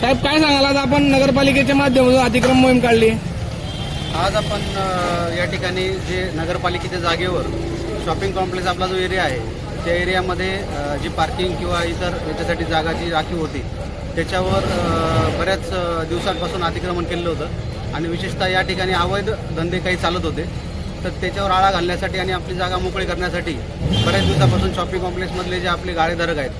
साहेब काय सांगाल? आज आपण नगरपालिकेच्या माध्यमातून अतिक्रम मोहीम काढली. आज आपण अ, या ठिकाणी जे नगरपालिकेच्या जागेवर शॉपिंग कॉम्प्लेक्स आपला जो एरिया आहे त्या एरियामध्ये अ, जी पार्किंग किंवा इतर याच्यासाठी जागा जी राखीव होती त्याच्यावर अ, बऱ्याच अ, दिवसांपासून अतिक्रमण केलेलं होतं. आणि विशेषतः या ठिकाणी अवैध धंदे काही चालत होते. तर त्याच्यावर आळा घालण्यासाठी आणि आपली जागा मोकळी करण्यासाठी बऱ्याच दिवसापासून शॉपिंग कॉम्प्लेक्समधले जे आपले गाळेधारक आहेत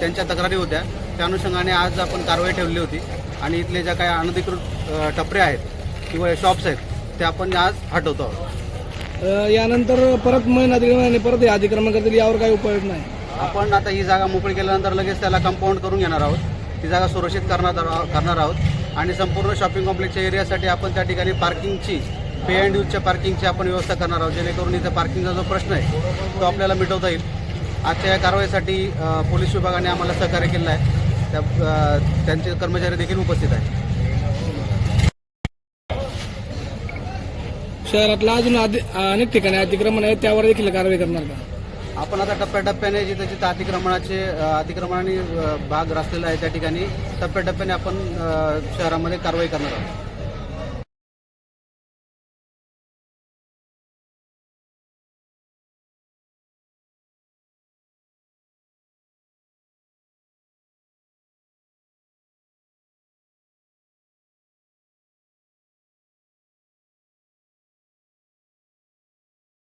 त्यांच्या तक्रारी होत्या. त्या अनुषंगाने आज आपण कारवाई ठेवली होती. आणि इथले ज्या काही अनधिकृत टपरे आहेत किंवा शॉप्स आहेत ते आपण आज हटवतो आहोत. यानंतर परत मोहीम अतिक्रमण आणि परत हे अतिक्रमण करतील यावर काही उपाय नाही. आपण आता ही जागा मोकळी केल्यानंतर लगेच त्याला कंपाऊंड करून घेणार आहोत. ती जागा सुरक्षित करणार करणार आहोत. आणि संपूर्ण शॉपिंग कॉम्प्लेक्सच्या एरियासाठी आपण त्या ठिकाणी पार्किंगची पे अँड यूजच्या पार्किंगची आपण व्यवस्था करणार आहोत. जेणेकरून इथं पार्किंगचा जो प्रश्न आहे तो आपल्याला मिटवता येईल. आजच्या या कारवाईसाठी पोलीस विभागाने आम्हाला सहकार्य केलं आहे. त्या त्यांचे कर्मचारी देखील उपस्थित आहेत. शहरातला अजून अनेक ठिकाणी अतिक्रमण आहे त्यावर देखील कारवाई करणार का? आपण आता टप्प्याटप्प्याने जिथे जिथे अतिक्रमणाचे अतिक्रमणाने भाग रचलेला आहे त्या ठिकाणी टप्प्याटप्प्याने आपण शहरामध्ये कारवाई करणार आहोत.